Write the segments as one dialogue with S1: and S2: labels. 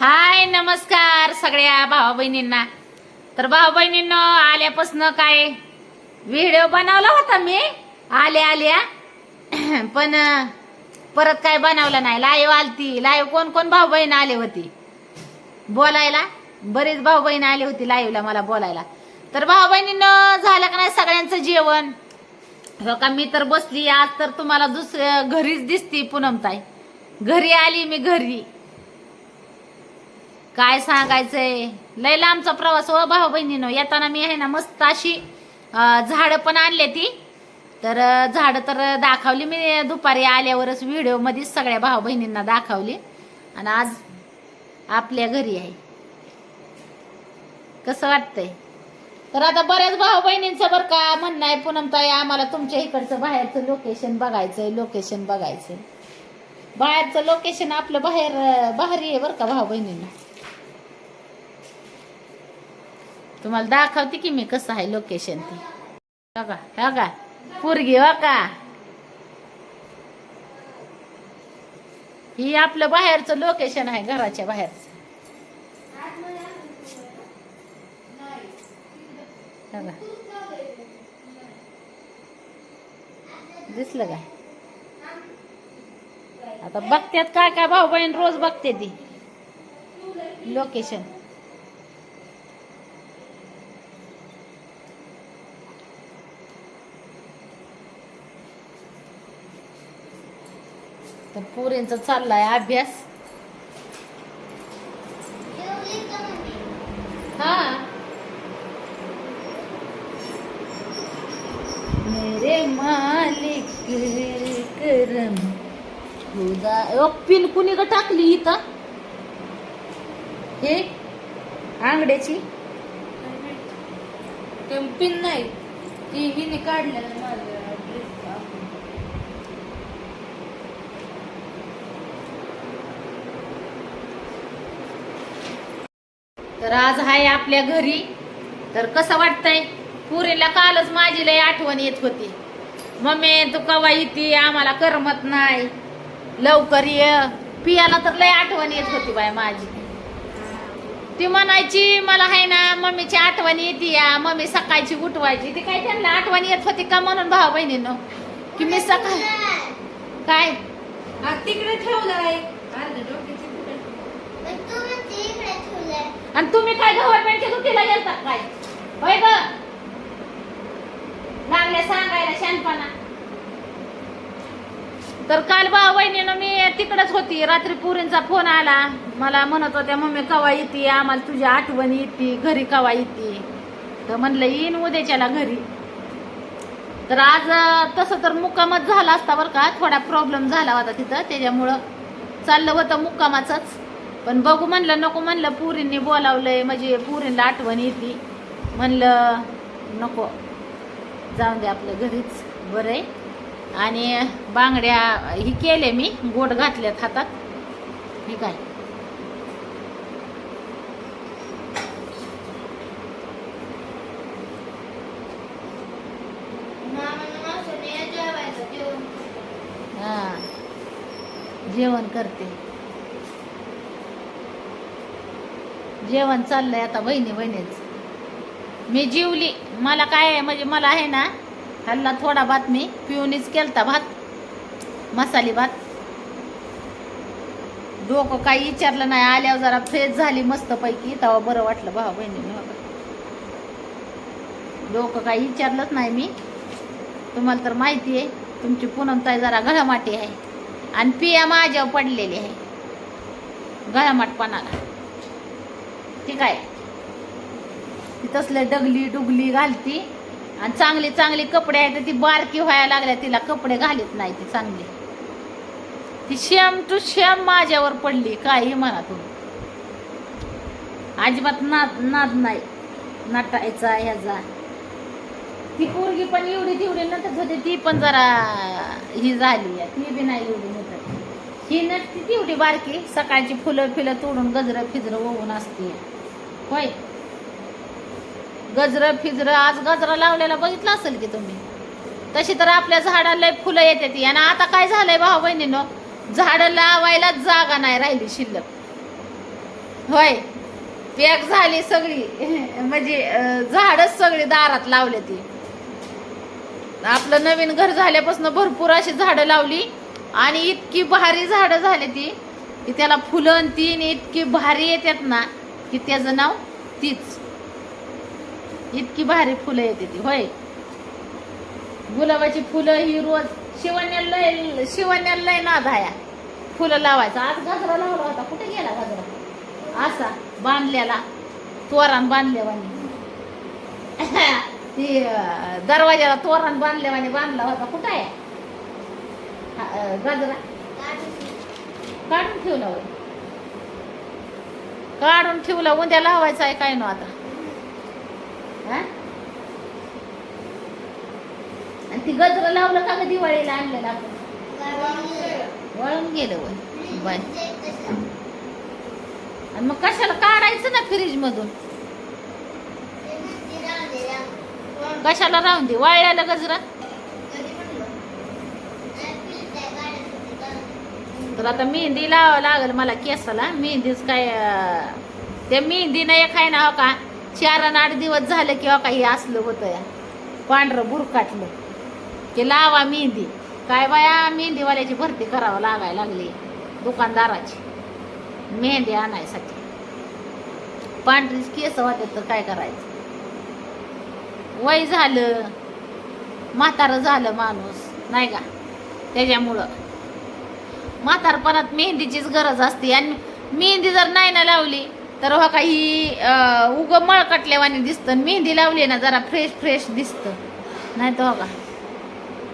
S1: हाय नमस्कार सगळ्या भावा बहिणींना तर भाऊ बहिणींनो आल्यापासून काय व्हिडिओ बनवला होता मी. आल्या आल्या. पण परत काय बनवलं नाही. लाईव्ह आलती. लाईव्ह कोण कोण भाऊ बहीण आले होती? बोलायला. बरीच भाऊ बहीण आली होती लाईव्हला मला बोलायला. तर भाऊ बहिणींनो झालं का नाही सगळ्यांचं जेवण? हो का मी तर बसली. आज तर तुम्हाला दुसऱ्या घरीच दिसती पूनमताई. घरी आली मी घरी. काय सांगायचंय? लय लांबचा प्रवास हो भाऊ बहिणीनो. येताना मी आहे ना मस्त अशी झाडं पण आणले ती. तर झाडं तर दाखवली मी दुपारी आल्यावरच व्हिडिओमध्येच सगळ्या भाऊ बहिणींना दाखवली. आणि आज आपल्या घरी आहे. कसं वाटतंय? तर आता बऱ्याच भाऊ बहिणींचं बरं का म्हणणं आहे पूनमताई आम्हाला तुमच्या इकडचं बाहेरचं लोकेशन बघायचंय लोकेशन बघायचंय. बाहेरचं लोकेशन आपलं बाहेर बाहेर भारी आहे बरं का भाऊ बहिणींना? तुम्हाला दाखवते की मी कसं आहे लोकेशन ते. बघा का पुरगी का पोरगी ही आपलं बाहेरचं लोकेशन आहे घराच्या बाहेरचं. बघा. का? दिसलं काय आता बघत्यात काय काय भाऊ बहीण रोज बघते ती. लोकेशन तर पोरींचा चाललाय अभ्यास. हा. मेरे मालिक करम खुदा ओ, पिन कुणी ग टाकली इथं? हे? आंगड्याची?
S2: पिन नाही ती हिने काढलेलं.
S1: तर आज आहे आपल्या घरी. तर कसं वाटतंय? पुरीला कालच माझी लय आठवण येत होती. मम्मी तू कवा येते? आम्हाला करमत नाही. लवकर ये. पियाला तर लय आठवण येत होती बाय माझी. ती म्हणायची मला आहे ना मम्मीची आठवण येते या. मम्मी सकाळची उठवायची. ती काय त्यांना आठवण येत होती का म्हणून भाऊ बहिणीनं की मी सकाळ काय?
S2: तिकडे ठेवलं आहे अर्ध डोक्याची तिकडे
S1: आणि तुम्ही काय गव्हर्नमेंटच्या सुट्टीला गेलतात काय? होय ग. लागले सांगायला शानपणा तर काल भाऊ बहिणीनं मी तिकडच होती. रात्री पुरींचा फोन आला. मला म्हणत होत्या मम्मी कवा येते? आम्हाला तुझी आठवण येते. घरी कवा येते? तर म्हणलं येईन उद्याच्याला घरी. तर आज तसं तर मुक्कामच झाला असता बरं का. थोडा प्रॉब्लेम झाला होता तिथं. त्याच्यामुळं चाललं होतं मुक्कामाचंच. पण बघू म्हणलं नको म्हणलं पुरींनी बोलावलंय म्हणजे पुरींना आठवण येते. म्हणलं नको. जाऊन दे आपलं घरीच बरं आहे. आणि बांगड्या ही केले मी गोड घातल्यात हातात. हे काय? जेवण करते. जेवण चाललंय आता बहिणी बहिणीच मी जिवली. मला काय आहे? म्हणजे मला आहे ना हल्ला थोडा भात मी पिऊनीच केलता भात. मसाली भात. डोकं काही विचारलं नाही. आल्यावर जरा फ्रेश झाली मस्तपैकी. तेव्हा बरं वाटलं भाऊ बहिणीने डोकं काही विचारलंच नाही मी. तुम्हाला तर माहिती आहे तुमची पूनमताई जरा घळमाटी आहे. आणि पिया माझ्यावर पडलेली आहे. घळमाटपणाला. ठीक आहे. ती तसले डगली डुगली घालती. आणि चांगले चांगले कपडे आहेत ती बारकी व्हायला लागल्या तिला कपडे घालीत नाही ती चांगली. ती शेम टू शेम माझ्यावर पडली काही म्हणा तुम्ही. अजिबात नाद नाद नाही. नटायचा ह्याचा. ती पोरगी पण एवढी तेवढी नटत होती ती पण जरा ही झाली ती बी नाही एवढी नटत. ही नटती तेवढी बारकी सकाळची फुलं फिलं तोडून गजरं फिजरं ओवून असते. होय. गजरं फिजरं आज गजरा लावलेला बघितला असेल की तुम्ही? तशी तर आपल्या झाडाला लय फुलं येतात आणि आता काय झालंय भाऊ बहिणीनो? झाडं लावायलाच जागा नाही राहिली शिल्लक. होय. पॅक झाली सगळी. म्हणजे झाडच सगळी दारात लावले ती आपलं नवीन घर झाल्यापासून भरपूर अशी झाडं लावली. आणि इतकी भारी झाडं झाली ती की त्याला फुलं आणि तीन इतकी भारी येतात ना. की त्याचं नाव तीच. इतकी भारी फुलं येते ती होय. गुलाबाची फुलं ही रोज शिवण्याला लय शिवण्याला लय नाद आहे फुलं लावायचं. आज गजरा लावला होता. कुठे गेला गजरा? असा बांधलेला तोरण बांधल्यावानी ती दरवाजाला तोरण बांधल्यावानी बांधला होता. कुठं आहे? गजरा? काढून ठेवला होता. काढून ठेवला उद्या लावायचा आहे काय ना आता. हा? आणि ती गजरं लावलं का ग दिवाळीला आणलेलं आपण वळून गेलं वय बाय आणि मग कशाला काढायचं ना फ्रीज मधून कशाला राहून दे वाळल्याला गजरा? तर आता मेहंदी लावावं लागेल मला केसाला. मेहंदीच काय ते त्या मेहंदीनं एक आहे ना हो का? चार आणि आठ दिवस झालं की हो का हे असलं होतं. या पांढरं बुरकाटलं की लावा मेहंदी. काय बाया मेहंदीवाल्याची भरती करावं लागायला लागली. दुकानदाराची. मेहंदी आणायसाठी. पांढरीच केस होते तर काय करायचं? वय झालं म्हातारं झालं माणूस नाही का? त्याच्यामुळं. म्हातारपणात मेहंदीचीच गरज असते. आणि मेहंदी जर नाही ना लावली तर हो काही उग मळकटल्यावानी दिसतं. मेहंदी लावली ना जरा फ्रेश फ्रेश दिसतं. नाही तर हो का?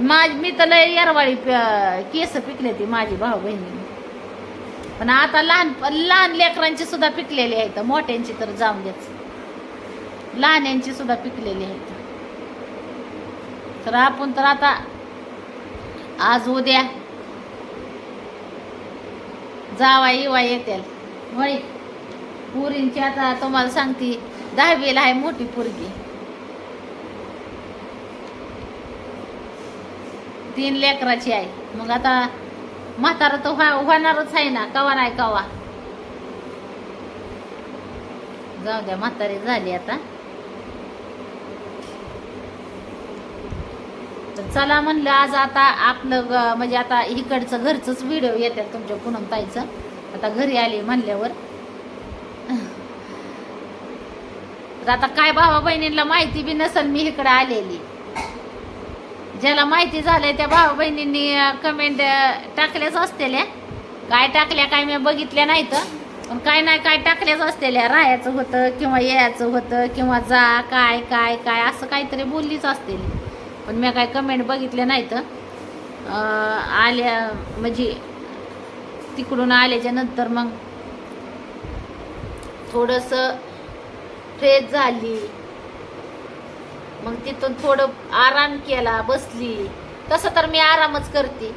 S1: माझ मी तर लय यारवाळी प- केस पिकले ती माझी भाऊ बहिणी पण आता लहान लहान लेकरांची सुद्धा पिकलेली आहेत. मोठ्यांची तर जाऊन द्याच लहान्यांची सुद्धा पिकलेली आहेत. तर आपण तर आता आज उद्या जावा येवा येतील होय. पुरींची आता तुम्हाला सांगते दहावीला आहे मोठी पोरगी. तीन लेकराची आहे. मग आता म्हातारा तर व्हा- होणारच आहे ना कवा नाही कवा. जाऊ द्या म्हातारी झाली आता. चला म्हणलं आज आता आपलं म्हणजे आता इकडचं घरचंच व्हिडिओ येतात तुमच्या पूनम ताईचं आता घरी आली म्हणल्यावर. तर आता काय भावा बहिणींना माहिती बी नसेल मी इकडे आलेली. ज्याला माहिती झालंय त्या भावा बहिणींनी कमेंट टाकल्याच असतेल्या. काय टाकल्या काय मी बघितल्या नाहीत. पण काय नाही काय टाकल्याच असतेल्या. राहायचं होतं किंवा यायचं होतं किंवा जा काय काय काय असं काहीतरी बोललीच असतेली. पण मी काय कमेंट बघितल्या नाहीत. तर आल्या म्हणजे तिकडून आल्याच्यानंतर मग थोडंसं फ्रेश झाली. मग तिथून थोडं आराम केला बसली. तसं तर मी आरामच करते.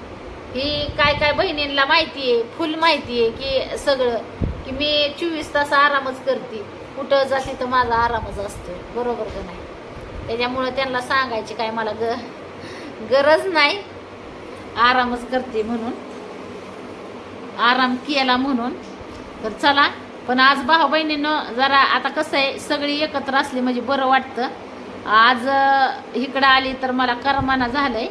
S1: ही काय काय बहिणींना माहिती आहे फुल माहिती आहे की सगळं की मी चोवीस तास आरामच करते. कुठं जाते तर माझा आरामच असतो बरोबर का नाही? त्याच्यामुळं त्यांना सांगायची काय मला ग गरज नाही. आरामच करते म्हणून. आराम केला म्हणून. तर चला पण आज भाऊ बहिणीनं जरा आता कसं आहे सगळी एकत्र असली म्हणजे बरं वाटतं. आज इकडं आली तर मला करमाना झालंय.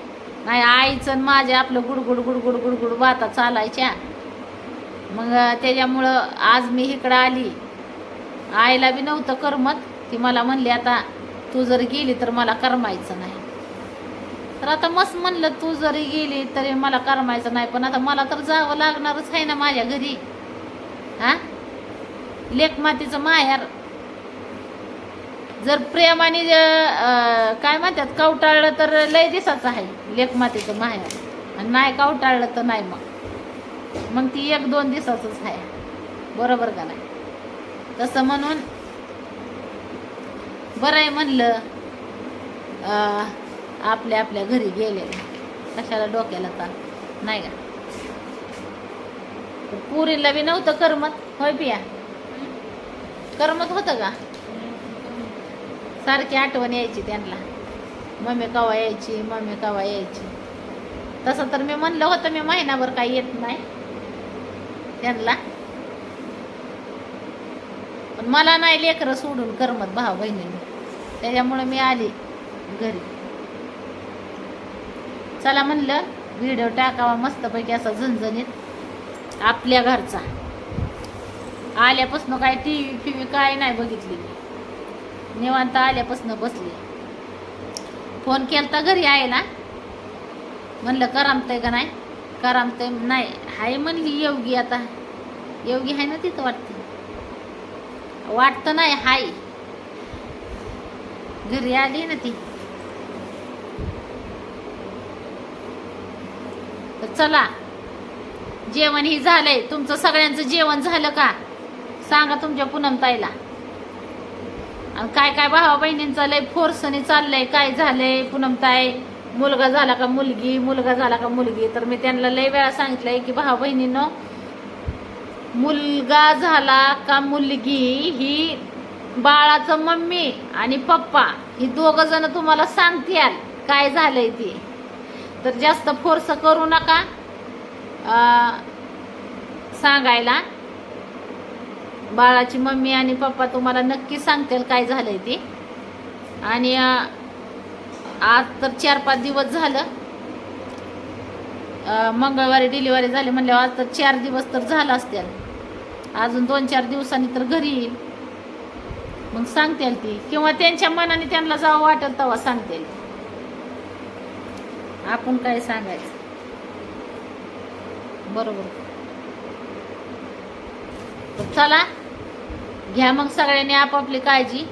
S1: नाही आईचं आणि माझे आपलं गुडगुड गुडगुड गुडगुड बाता चालायच्या. मग त्याच्यामुळं आज मी इकडं आली. आईला बी नव्हतं करमत. ती मला म्हणली आता तू जर गेली तर मला करमायचं नाही. तर आता मस्त म्हणलं तू जरी गेली तरी मला करमायचं नाही पण आता मला तर जावं लागणारच आहे ना माझ्या घरी. हा? लेकमातीचं माहेर. जर प्रेमाने काय म्हणतात कवटाळलं तर लय दिसाचं आहे लेखमातीचं माहेर. आणि नाही कवटाळलं तर नाही मग. मग ती एक दोन दिवसाचंच आहे. बरोबर का नाही? तसं म्हणून बरं आहे म्हणलं आपल्या आपल्या घरी गेले. कशाला डोक्याला ताप नाही का? पुरीला बी नव्हतं करमत होय पिया? करमत होतं का? सारखी आठवण यायची त्यांना. मम्मी कवा यायची मम्मी कवा यायची? तसं तर मी म्हणलं होतं मी महिनाभर काही येत नाही. त्यांना पण मला नाही लेकरं सोडून करमत भाऊ बहिणीने. त्याच्यामुळे मी आली घरी. चला म्हणलं व्हिडिओ टाकावा मस्तपैकी असा झणझणीत आपल्या घरचा. आल्यापासून काय टी व्ही फिव्ही काय नाही बघितली मी. निवांत आल्यापासून बसली. फोन केलता घरी आहे ना म्हणलं करामतंय का नाही? करामतंय नाही. हाय म्हणली योगी आता. योगी आहे ना तिथं वाटतं. वाटतं नाही हाय. घरी आली ना ती. तर चला जेवण ही झालंय. तुमचं सगळ्यांचं जेवण झालं का? सांगा तुमच्या पुनमताईला. आणि काय काय भावा बहिणींचा लय फोर्सने चाललंय काय झालंय पुनमताई? मुलगा झाला का मुलगी? मुलगा झाला का मुलगी? तर मी त्यांना लय वेळा सांगितलंय की भावा बहिणीनं मुलगा झाला का मुलगी ही बाळाचं मम्मी आणि पप्पा ही दोघ जण तुम्हाला सांगतील काय झालंय ते. तर जास्त फोर्स करू नका. सांगायला. बाळाची मम्मी आणि पप्पा तुम्हाला नक्की सांगतील काय झालंय ते. आणि आज तर चार पाच दिवस झालं. मंगळवारी डिलिव्हरी झाली म्हणल्यावर आज तर चार दिवस तर झालं असतील. अजून दोन चार दिवसांनी तर घरी येईल. मग सांगतील ती. किंवा त्यांच्या मनाने त्यांना जावं वाटेल तेव्हा सांगतील आपण काय सांगायचं? बरोबर. तर चला घ्या मग सगळ्यांनी आपापली काळजी.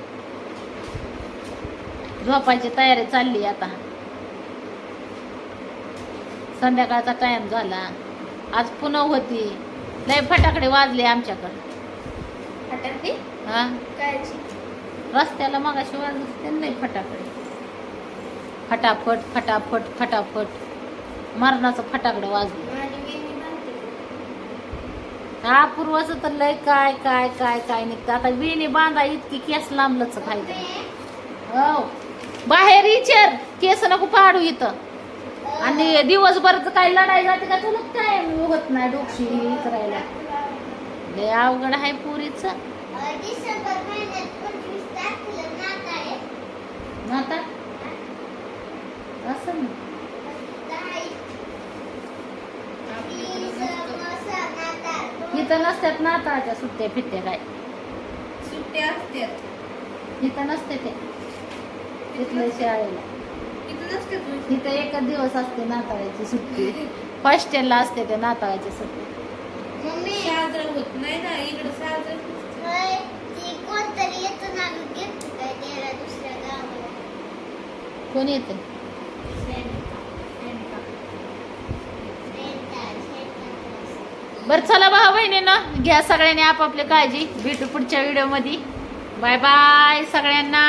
S1: झोपायची तयारी चालली आता. संध्याकाळचा टाइम झाला. आज पुन्हा होती. लय फटाकडे वाजले आमच्याकडे.
S2: फटाके?
S1: हा.
S2: कायची?
S1: रस्त्याला मगाशी वाजले लय फटाकडे. फटाफट फटाफट फटाफट. मरणाचं फटाकडं वाजलं.
S2: माझी वेणी बांधते.
S1: हा पूर्वाचं तर लय काय काय काय काय निघतं. आता विणी बांधा इतकी केस लांबलंच खायचं हो. बाहेर इचर केस नको पाडू इथं. आणि दिवसभर काही लढाई जाते का तुला काय होत नाही डोक्षी करायला? लय अवघड आहे पुरीच.
S2: नात?
S1: असं ना. इथं नसतात नाताळच्या सुट्ट्या फिट्ट्या काय?
S2: सुट्ट्या असतात
S1: इथं नसते ते. तिथलं शाळेला. इथं एकच दिवस असते नाताळाची सुट्टी. फर्स्ट ला असते त्या नाताळाची सुट्टी.
S2: साजरा होत नाही ना इकडे साजरा.
S3: कोणतरी येतं ना गिफ्ट काय द्यायला दुसऱ्या गावाला.
S1: कोण येते? बरं चला भाऊ बहिणीनं घ्या सगळ्यांनी आपापली काळजी. भेटू पुढच्या व्हिडिओमध्ये बाय बाय सगळ्यांना.